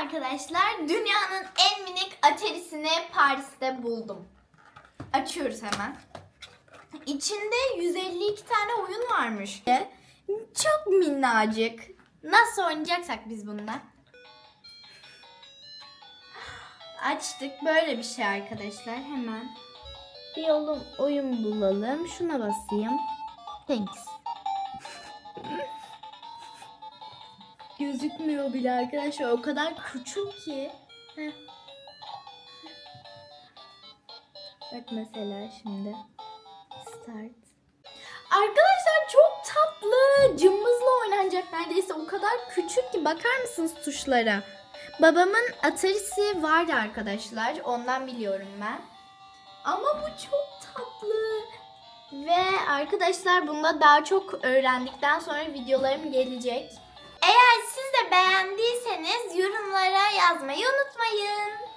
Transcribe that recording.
arkadaşlar dünyanın en minik aterisini Paris'te buldum. Açıyoruz hemen. İçinde 152 tane oyun varmış. Çok minnacık. Nasıl oynayacaksak biz bunda? Açtık böyle bir şey arkadaşlar hemen. Bir yolun oyun bulalım. Şuna basayım. Thanks. Gözükmüyor bile arkadaşlar. O kadar küçük ki. Heh. Bak mesela şimdi. Start. Arkadaşlar çok tatlı. Cımbızla oynanacak neredeyse. O kadar küçük ki. Bakar mısınız tuşlara? Babamın Atari'si vardı arkadaşlar. Ondan biliyorum ben. Ama bu çok tatlı. Ve arkadaşlar bunda daha çok öğrendikten sonra videolarım gelecek. Eğer siz de beğendiyseniz yorumlara yazmayı unutmayın.